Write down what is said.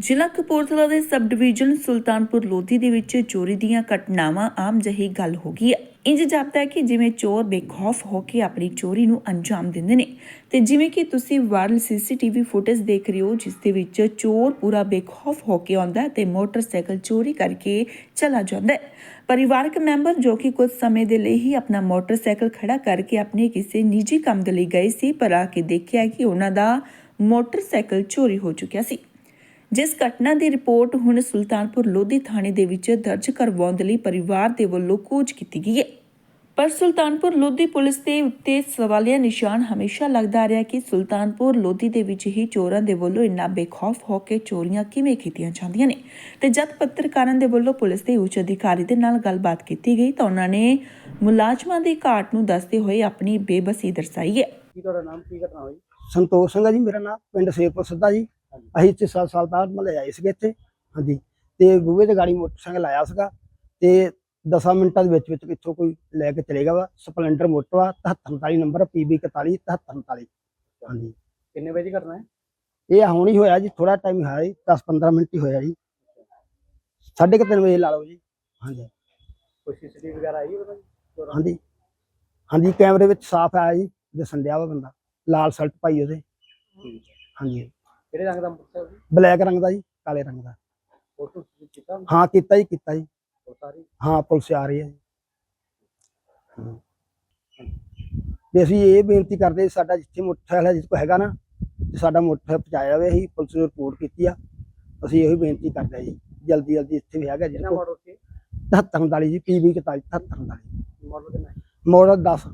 ਜ਼ਿਲ੍ਹਾ ਕਪੂਰਥਲਾ ਦੇ sub division Sultanpur Lodhi ਦੇ ਵਿੱਚ ਚੋਰੀ ਦੀਆਂ ਘਟਨਾਵਾਂ ਆਮ ਜਹੀ ਗੱਲ ਹੋ ਗਈ ਹੈ। ਇੰਜ ਜਾਪਦਾ ਹੈ ਕਿ ਜਿਵੇਂ ਚੋਰ ਬੇਖੌਫ ਹੋ ਕੇ ਆਪਣੀ ਚੋਰੀ ਨੂੰ ਅੰਜਾਮ ਦਿੰਦੇ ਨੇ ਤੇ ਜਿਵੇਂ ਕਿ ਤੁਸੀਂ ਵਾਇਰਲ ਸੀਸੀਟੀਵੀ ਫੁਟੇਜ ਦੇਖ ਰਹੇ ਹੋ, ਜਿਸ ਦੇ ਵਿੱਚ ਚੋਰ ਪੂਰਾ ਬੇਖੌਫ ਹੋ ਕੇ ਆਉਂਦਾ ਹੈ ਤੇ ਮੋਟਰਸਾਈਕਲ ਚੋਰੀ ਕਰਕੇ ਚਲਾ ਜਾਂਦਾ ਹੈ। ਪਰਿਵਾਰਕ ਮੈਂਬਰ ਜੋ ਕਿ ਕੁਝ ਸਮੇਂ ਦੇ ਲਈ ਹੀ ਆਪਣਾ ਮੋਟਰਸਾਈਕਲ ਖੜਾ ਕਰਕੇ ਆਪਣੇ ਕਿਸੇ ਨਿੱਜੀ ਕੰਮ ਦੇ ਲਈ ਗਏ ਸੀ, ਪਰ ਆ ਕੇ ਦੇਖਿਆ ਕਿ ਉਹਨਾਂ ਦਾ ਮੋਟਰਸਾਈਕਲ ਚੋਰੀ ਹੋ ਚੁੱਕਿਆ ਸੀ। ਜਿਸ ਘਟਨਾ ਦੀ ਰਿਪੋਰਟ ਹੁਣ ਸੁਲਤਾਨਪੁਰ ਲੋਧੀ ਥਾਣੇ ਦੇ ਵਿੱਚ ਦਰਜ ਕਰਵਾਉਣ ਦੇ ਲਈ ਪਰਿਵਾਰ ਦੇ ਵੱਲੋਂ ਕੋਚ ਕੀਤੀ ਗਈ ਹੈ। ਪਰ ਸੁਲਤਾਨਪੁਰ ਲੋਧੀ ਪੁਲਿਸ ਦੇ ਉੱਤੇ ਸਵਾਲੀਆ ਨਿਸ਼ਾਨ ਹਮੇਸ਼ਾ ਲੱਗਦਾ ਰਿਹਾ ਕਿ ਸੁਲਤਾਨਪੁਰ ਲੋਧੀ ਦੇ ਵਿੱਚ ਹੀ ਚੋਰਾਂ ਦੇ ਵੱਲੋਂ ਇੰਨਾ ਬੇਖੌਫ ਹੋ ਕੇ ਚੋਰੀਆਂ ਕਿਵੇਂ ਕੀਤੀਆਂ ਜਾਂਦੀਆਂ ਨੇ। ਤੇ ਜਦ ਪੱਤਰਕਾਰਾਂ ਦੇ ਵੱਲੋਂ ਪੁਲਿਸ ਦੇ ਉੱਚ ਅਧਿਕਾਰੀ ਦੇ ਨਾਲ ਗੱਲਬਾਤ ਕੀਤੀ ਗਈ ਤਾਂ ਉਹਨਾਂ ਨੇ ਮੁਲਾਜ਼ਮਾਂ ਦੀ ਘਾਟ ਨੂੰ ਦੱਸਦੇ ਹੋਏ ਆਪਣੀ ਬੇਬਸੀ ਦਰਸਾਈ ਹੈ। ਕੀ ਤੁਹਾਡਾ ਨਾਮ? ਕੀ ਘਟਨਾ ਹੋਈ? ਸੰਤੋਖ ਸਿੰਘ ਆ ਜੀ ਮੇਰਾ ਨਾਮ ਪਿੰਡ ਸੇਰਪੁਰ ਸਿੱਧਾ ਜੀ। ਅਸੀਂ ਇੱਥੇ 7 ਸਾਲ ਬਾਅਦ ਮਲੇ ਆਏ ਸੀਗੇ ਇੱਥੇ ਹਾਂਜੀ। ਤੇ ਗੂਵੇ ਤੇ ਗਾੜੀ ਮੋਟਰਸਾਈਕਲ ਆਇਆ ਸੀਗਾ ਤੇ 10 ਮਿੰਟਾਂ ਦੇ ਵਿੱਚ ਵਿੱਚ ਇੱਥੋਂ ਕੋਈ ਲੈ ਕੇ ਚਲੇਗਾ ਵਾ ਸਪਲੈਂਡਰ ਮੋਟਰ ਵਾ 7339 ਨੰਬਰ PB 41 7339 ਹਾਂਜੀ। ਕਿੰਨੇ ਵਜੇ ਘਟਨਾ ਹੈ? ਇਹ ਹੁਣ ਹੀ ਹੋਇਆ ਜੀ ਥੋੜਾ ਟਾਈਮ ਹੋਇਆ ਜੀ 10 15 ਮਿੰਟ ਹੀ ਹੋਇਆ ਜੀ। ਸਾਢੇ ਕੁ ਤਿੰਨ ਵਜੇ ਲਾ ਲਓ ਜੀ ਹਾਂਜੀ। ਕੋਈ ਸੀਸੀਟੀਵੀ ਵਗੈਰਾ ਆਈ ਚੋਰਾਂ ਹਾਂਜੀ। ਹਾਂਜੀ ਕੈਮਰੇ ਵਿੱਚ ਸਾਫ਼ ਆਇਆ ਜੀ ਦਿਸਣ ਡਿਆ ਵਾ ਬੰਦਾ। ਲਾਲ ਸ਼ਰਟ ਪਾਈ ਉਹਦੇ? ਹਾਂਜੀ। ਕਿਹੜੇ ਰੰਗ ਦਾ ਮੋਟਰਸਾਈਕਲ ਸੀ? ਬਲੈਕ ਰੰਗ ਦਾ ਜੀ ਕਾਲੇ ਰੰਗ ਦਾ। ਫੋਟੋ ਕੀਤਾ ਹਾਂ ਕੀਤਾ ਜੀ ਕੀਤਾ ਜੀ। ਉਹ ਸਾਰੀ ਹਾਂ ਪੁਲਿਸ ਆ ਰਹੀ ਹੈ ਜੀ। ਵੀ ਅਸੀਂ ਇਹ ਬੇਨਤੀ ਕਰਦੇ ਸਾਡਾ ਜਿੱਥੇ ਮੋਟਰਸਾਈਕਲ ਹੈ ਜਿਸ ਕੋ ਹੈਗਾ ਨਾ ਤੇ ਸਾਡਾ ਮੋਟਰਸਾਈਕਲ ਪਹੁੰਚਾਇਆ ਜਾਵੇ ਅਸੀਂ ਪੁਲਿਸ ਨੂੰ ਰਿਪੋਰਟ ਕੀਤੀ ਆ। ਅਸੀਂ ਇਹੋ ਹੀ ਬੇਨਤੀ ਕਰਦੇ ਹਾਂ ਜੀ ਜਲਦੀ ਜਲਦੀ ਇੱਥੇ ਵੀ ਹੈਗਾ ਕਿੰਨਾ ਜਿਹਨਾਂ ਮਾਡਲ ਸੀ? 73 39 ਜੀ ਪੀਬੀ 41 73 39 ਮਾਡਲ ਕਿੰਨਾ ਹੈ ਮਾਡਲ 10